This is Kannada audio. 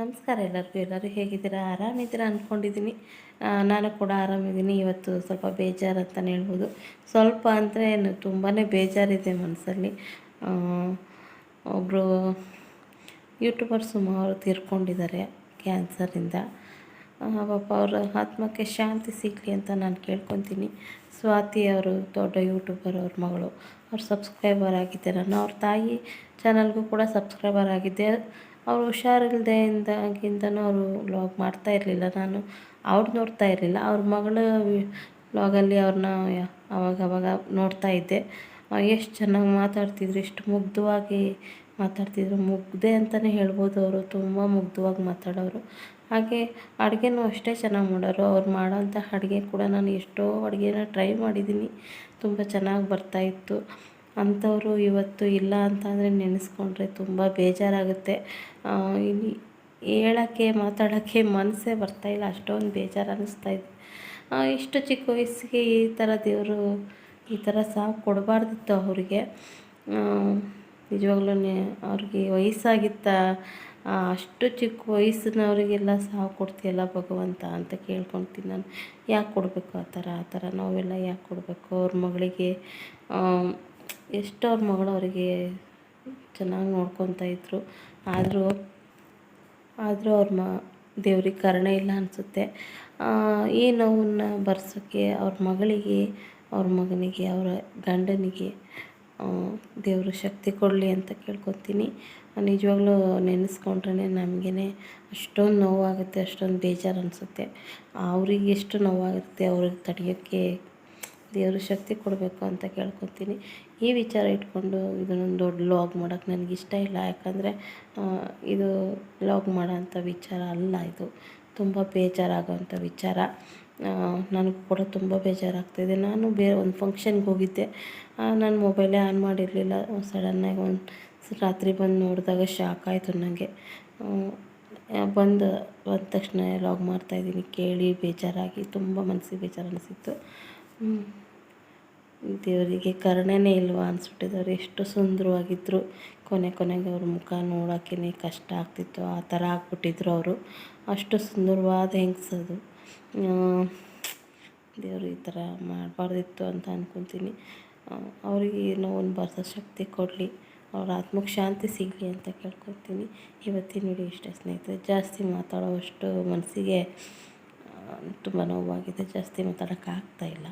ನಮಸ್ಕಾರ ಎಲ್ಲರಿಗೂ. ಎಲ್ಲರೂ ಹೇಗಿದ್ದೀರಾ? ಆರಾಮಿದ್ದೀರಾ ಅಂದ್ಕೊಂಡಿದ್ದೀನಿ ನಾನು ಕೂಡ ಆರಾಮಿದ್ದೀನಿ. ಇವತ್ತು ಸ್ವಲ್ಪ ಬೇಜಾರು ಅಂತಲೇ ಹೇಳ್ಬೋದು. ಸ್ವಲ್ಪ ಅಂದರೆ ತುಂಬಾ ಬೇಜಾರಿದೆ ಮನಸ್ಸಲ್ಲಿ. ಒಬ್ಬರು ಯೂಟ್ಯೂಬರ್ ಸುಮಾರು ತೀರ್ಕೊಂಡಿದ್ದಾರೆ ಕ್ಯಾನ್ಸರಿಂದ. ಪಾಪ ಅವರ ಆತ್ಮಕ್ಕೆ ಶಾಂತಿ ಸಿಗಲಿ ಅಂತ ನಾನು ಕೇಳ್ಕೊತೀನಿ. ಸ್ವಾತಿ ಅವರು, ದೊಡ್ಡ ಯೂಟ್ಯೂಬರ್ ಅವ್ರ ಮಗಳು, ಅವ್ರು ಸಬ್ಸ್ಕ್ರೈಬರ್ ಆಗಿದ್ದಾರೆ. ನಾನು ಅವ್ರ ತಾಯಿ ಚಾನಲ್ಗೂ ಕೂಡ ಸಬ್ಸ್ಕ್ರೈಬರ್ ಆಗಿದ್ದೆ. ಅವರು ಹುಷಾರಿಲ್ದೆಯಿಂದಾಗಿಂದನೂ ಅವರು ವ್ಲಾಗ್ ಮಾಡ್ತಾ ಇರಲಿಲ್ಲ. ನಾನು ಅವ್ರು ನೋಡ್ತಾ ಇರಲಿಲ್ಲ. ಅವ್ರ ಮಗಳ ವ್ಲಾಗಲ್ಲಿ ಅವ್ರನ್ನ ಅವಾಗವಾಗ ಅವಾಗ ನೋಡ್ತಾ ಇದ್ದೆ. ಎಷ್ಟು ಚೆನ್ನಾಗಿ ಮಾತಾಡ್ತಿದ್ರು ಎಷ್ಟು ಮುಗ್ಧವಾಗಿ ಮಾತಾಡ್ತಿದ್ರು. ಮುಗ್ಧೆ ಅಂತಲೇ ಹೇಳ್ಬೋದು ಅವರು. ತುಂಬ ಮುಗ್ಧವಾಗಿ ಮಾತಾಡೋರು. ಹಾಗೆ ಅಡುಗೆನೂ ಅಷ್ಟೇ ಚೆನ್ನಾಗಿ ಮಾಡೋರು. ಅವ್ರು ಮಾಡೋಂಥ ಅಡುಗೆ ಕೂಡ ನಾನು ಎಷ್ಟೋ ಅಡುಗೆನ ಟ್ರೈ ಮಾಡಿದ್ದೀನಿ. ತುಂಬ ಚೆನ್ನಾಗಿ ಬರ್ತಾಯಿತ್ತು ಅಂಥವರು ಇವತ್ತು ಇಲ್ಲ ಅಂತಂದರೆ ನೆನೆಸ್ಕೊಂಡ್ರೆ ತುಂಬ ಬೇಜಾರಾಗುತ್ತೆ. ಇಲ್ಲಿ ಹೇಳೋಕ್ಕೆ, ಮಾತಾಡೋಕ್ಕೆ ಮನಸ್ಸೇ ಬರ್ತಾಯಿಲ್ಲ ಅಷ್ಟೊಂದು ಬೇಜಾರು ಅನ್ನಿಸ್ತಾಯಿದೆ ಇಷ್ಟು ಚಿಕ್ಕ ವಯಸ್ಸಿಗೆ ಈ ಥರ ದೇವರು ಈ ಥರ ಸಾವು ಕೊಡಬಾರ್ದಿತ್ತು ಅವರಿಗೆ. ನಿಜವಾಗ್ಲೂ ಅವ್ರಿಗೆ ವಯಸ್ಸಾಗಿತ್ತ ಅಷ್ಟು ಚಿಕ್ಕ ವಯಸ್ಸಿನವರಿಗೆಲ್ಲ ಸಾವು ಕೊಡ್ತೀಯಲ್ಲ ಭಗವಂತ ಅಂತ ಕೇಳ್ಕೊಳ್ತೀನಿ ನಾನು. ಯಾಕೆ ಕೊಡಬೇಕು ಆ ಥರ ಆ ಥರ ನಾವೆಲ್ಲ ಯಾಕೆ ಕೊಡಬೇಕು? ಅವ್ರ ಮಗಳಿಗೆ ಎಷ್ಟು ಅವ್ರ ಮಗಳು ಅವರಿಗೆ ಚೆನ್ನಾಗಿ ನೋಡ್ಕೊತಾ ಇದ್ದರು ಆದರೂ ಆದರೂ ಅವ್ರ ಮ, ದೇವ್ರಿಗೆ ಕರುಣೆ ಇಲ್ಲ ಅನಿಸುತ್ತೆ. ಈ ನೋವನ್ನು ಬರ್ಸೋಕ್ಕೆ ಅವ್ರ ಮಗಳಿಗೆ, ಅವ್ರ ಮಗನಿಗೆ, ಅವರ ಗಂಡನಿಗೆ ದೇವರು ಶಕ್ತಿ ಕೊಡಲಿ ಅಂತ ಕೇಳ್ಕೊತೀನಿ. ನಿಜವಾಗ್ಲೂ ನೆನೆಸ್ಕೊಂಡ್ರೆ ನಮಗೇ ಅಷ್ಟೊಂದು ನೋವಾಗುತ್ತೆ, ಅಷ್ಟೊಂದು ಬೇಜಾರು ಅನಿಸುತ್ತೆ. ಅವ್ರಿಗೆ ಎಷ್ಟು ನೋವಾಗುತ್ತೆ ಅವ್ರಿಗೆ ತಡೆಯೋಕ್ಕೆ ದೇವರು ಶಕ್ತಿ ಕೊಡಬೇಕು ಅಂತ ಕೇಳ್ಕೊತೀನಿ. ಈ ವಿಚಾರ ಇಟ್ಕೊಂಡು ಇದನ್ನೊಂದು ದೊಡ್ಡ ಲಾಗ್ ಮಾಡೋಕ್ಕೆ ನನಗೆ ಇಷ್ಟ ಇಲ್ಲ. ಯಾಕಂದರೆ ಇದು ಲಾಗ್ ಮಾಡೋಂಥ ವಿಚಾರ ಅಲ್ಲ ಇದು. ತುಂಬ ಬೇಜಾರಾಗೋವಂಥ ವಿಚಾರ. ನನಗೂ ಕೂಡ ತುಂಬ ಬೇಜಾರಾಗ್ತಾಯಿದೆ ನಾನು ಬೇರೆ ಒಂದು ಫಂಕ್ಷನ್ಗೆ ಹೋಗಿದ್ದೆ. ನಾನು ಮೊಬೈಲೇ ಆನ್ ಮಾಡಿರಲಿಲ್ಲ. ಸಡನ್ನಾಗಿ ಒಂದು ರಾತ್ರಿ ಬಂದು ನೋಡಿದಾಗ ಶಾಕ್ ಆಯಿತು ನನಗೆ ಬಂದು ಬಂದ ತಕ್ಷಣ ಲಾಗ್ ಮಾಡ್ತಾಯಿದ್ದೀನಿ ಕೇಳಿ ಬೇಜಾರಾಗಿ, ತುಂಬ ಮನಸ್ಸಿಗೆ ಬೇಜಾರು ಅನಿಸಿತ್ತು. ದೇವರಿಗೆ ಕರುಣೆನೇ ಇಲ್ವಾ ಅನಿಸ್ಬಿಟ್ಟಿದ್ದವ್ರು ಎಷ್ಟು ಸುಂದರವಾಗಿದ್ದರು ಕೊನೆ ಕೊನೆಗೆ ಅವ್ರ ಮುಖ ನೋಡೋಕ್ಕೇ ಕಷ್ಟ ಆಗ್ತಿತ್ತು, ಆ ಥರ ಆಗ್ಬಿಟ್ಟಿದ್ರು ಅವರು. ಅಷ್ಟು ಸುಂದರವಾದ ಹೆಂಗಸದು ದೇವರು ಈ ಥರ ಮಾಡಬಾರ್ದಿತ್ತು ಅಂತ ಅಂದ್ಕೊತೀನಿ ಅವರಿಗೆ ಒಂದು ಬರ್ಸೋ ಶಕ್ತಿ ಕೊಡಲಿ. ಅವ್ರ ಆತ್ಮಕ್ಕೆ ಶಾಂತಿ ಸಿಗಲಿ ಅಂತ ಕೇಳ್ಕೊತೀನಿ ಇವತ್ತಿನ ವಿಡಿಯೋ ಇಷ್ಟ ಸ್ನೇಹಿತರೆ, ಜಾಸ್ತಿ ಮಾತಾಡೋವಷ್ಟು ಮನಸ್ಸಿಗೆ ತುಂಬ ನೋವಾಗಿದೆ. ಜಾಸ್ತಿ ಮಾತಾಡೋಕ್ಕಾಗ್ತಾಯಿಲ್ಲ